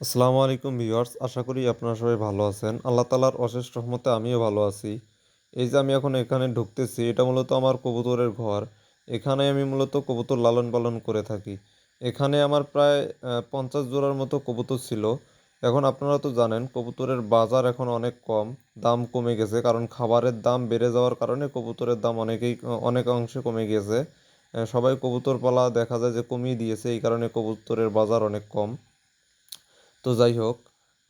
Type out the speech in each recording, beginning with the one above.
আসসালামু আলাইকুম ভিউয়ার্স, আশা করি আপনারা সবাই ভালো আছেন। আল্লাহ তালার অশেষ রহমতে আমিও ভালো আছি। এই যে আমি এখন এখানে ঢুকতেছি, এটা মূলত আমার কবুতরের ঘর। এখানে আমি মূলত কবুতর লালন পালন করে থাকি। এখানে আমার প্রায় পঞ্চাশ জোড়ার মতো কবুতর ছিল। এখন আপনারা তো জানেন, কবুতরের বাজার এখন অনেক কম, দাম কমে গেছে। কারণ খাবারের দাম বেড়ে যাওয়ার কারণে কবুতরের দাম অনেকেই, অনেক অংশে কমে গেছে। সবাই কবুতর পালা দেখা যায় যে কমিয়ে দিয়েছে, এই কারণে কবুতরের বাজার অনেক কম। তো যাই হোক,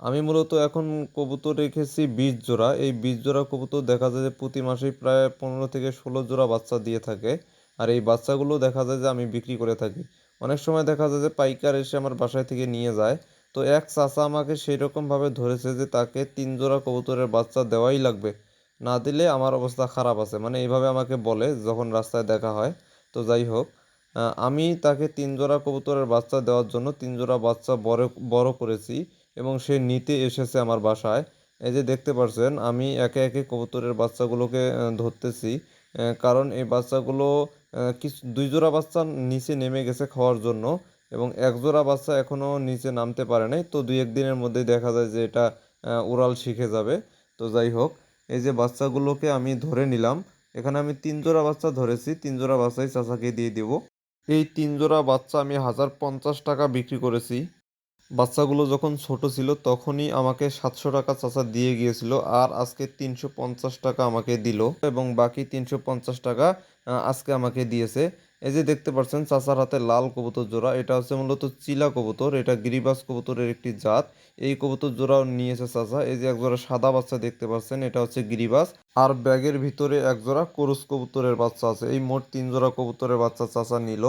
আমি মূলত এখন কবুতর রেখেছি বিশ জোড়া। এই বিশ জোড়া কবুতর দেখা যায় যে প্রতি মাসেই প্রায় পনেরো থেকে ষোলো জোড়া বাচ্চা দিয়ে থাকে। আর এই বাচ্চাগুলো দেখা যায় যে আমি বিক্রি করে থাকি। অনেক সময় দেখা যায় যে পাইকার এসে আমার বাসায় থেকে নিয়ে যায়। তো এক চাচা আমাকে সেই রকমভাবে ধরেছে যে তাকে তিন জোড়া কবুতরের বাচ্চা দেওয়াই লাগবে। না দিলে আমার অবস্থা খারাপ আছে। মানে এইভাবে আমাকে বলে যখন রাস্তায় দেখা হয়। তো যাই হোক আমি তাকে তিন জোড়া কবুতরের বাচ্চা দেওয়ার জন্য তিন জোড়া বাচ্চা বড় বড় করেছি এবং সে নিতে এসেছে আমার বাসায়। এই যে দেখতে পাচ্ছেন আমি একে একে কবুতরের বাচ্চাগুলোকে ধরতেছি কারণ এই বাচ্চাগুলো কিছু, দুই জোড়া বাচ্চা নিচে নেমে গেছে খাওয়ার জন্য এবং এক জোড়া বাচ্চা এখনও নিচে নামতে পারে নাই। তো দুই একদিনের মধ্যেই দেখা যায় যে এটা উড়াল শিখে যাবে। তো যাই হোক, এই যে বাচ্চাগুলোকে আমি ধরে নিলাম, এখানে আমি তিন জোড়া বাচ্চা ধরেছি, তিন জোড়া বাচ্চাই চাচাকে দিয়ে দিব। এই তিন জোড়া বাচ্চা আমি হাজার পঞ্চাশ টাকা বিক্রি করেছি। বাচ্চাগুলো যখন ছোট ছিল তখনই আমাকে সাতশো টাকা চাচা দিয়ে গিয়েছিল আর আজকে তিনশো পঞ্চাশ টাকা আমাকে দিল এবং বাকি তিনশো পঞ্চাশ টাকা আজকে আমাকে দিয়েছে। এই যে দেখতে পাচ্ছেন, চাচার হাতে লাল কবুতর জোড়া। এটা হচ্ছে মূলত চিলা কবুতর, এটা গিরিবাস কবুতরের একটি জাত। এই কবুতর জোড়াও নিয়েছে চাচা। এই যে এক জোড়া সাদা বাচ্চা দেখতে পাচ্ছেন, এটা হচ্ছে গিরিবাস। আর ব্যাগের ভিতরে এক জোড়া করুস কবুতরের বাচ্চা আছে। এই মোট তিন জোড়া কবুতরের বাচ্চা চাচা নিল।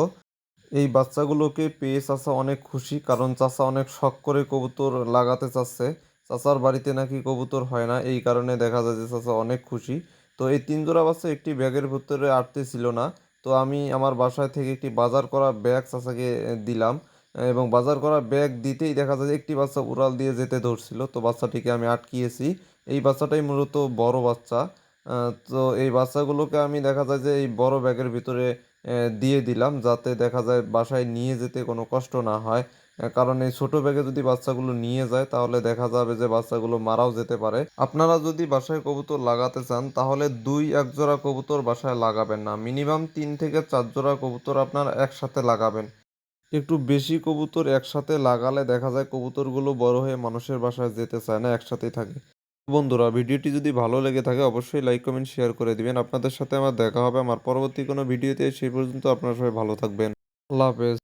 এই বাচ্চাগুলোকে পেয়ে চাচা অনেক খুশি, কারণ চাচা অনেক শখ করে কবুতর লাগাতে চাচ্ছে। চাচার বাড়িতে নাকি কবুতর হয় না, এই কারণে দেখা যায় যে চাচা অনেক খুশি। তো এই তিন জোড়া বাচ্চা একটি ব্যাগের ভিতরে আটতে ছিল না। তো আমি আমার বাসায় থেকে একটি বাজার করা ব্যাগ চাচাকে দিলাম। এবং বাজার করা ব্যাগ দিতেই দেখা যায় একটি বাচ্চা উড়াল দিয়ে যেতে ধরছিল। তো বাচ্চাটিকে আমি আটকিয়েছি। এই বাচ্চাটাই মূলত বড় বাচ্চা। তো এই বাচ্চাগুলোকে আমি দেখা যায় যে এই বড় ব্যাগের ভিতরে দিয়ে দিলাম যাতে দেখা যায় বাসায় নিয়ে যেতে কোনো কষ্ট না হয়। কারণ এই ছোট ব্যাগে যদি বাচ্চাগুলো নিয়ে যায় তাহলে দেখা যাবে যে বাচ্চাগুলো মারাও যেতে পারে। আপনারা যদি বাসায় কবুতর লাগাতে চান তাহলে দুই এক জোড়া কবুতর বাসায় লাগাবেন না। মিনিমাম তিন থেকে চার জোড়া কবুতর আপনার একসাথে লাগাবেন। একটু বেশি কবুতর একসাথে লাগালে দেখা যায় কবুতরগুলো বড় হয়ে মানুষের বাসায় যেতে চায় না, একসাথেই থাকে। বন্ধুরা, ভিডিওটি যদি ভালো লেগে থাকে, অবশ্যই লাইক কমেন্ট শেয়ার করে দিবেন। আপনাদের সাথে আমার দেখা হবে আমার পরবর্তী কোনো ভিডিওতে। সেই পর্যন্ত আপনারা সবাই ভালো থাকবেন। আল্লাহ হাফেজ।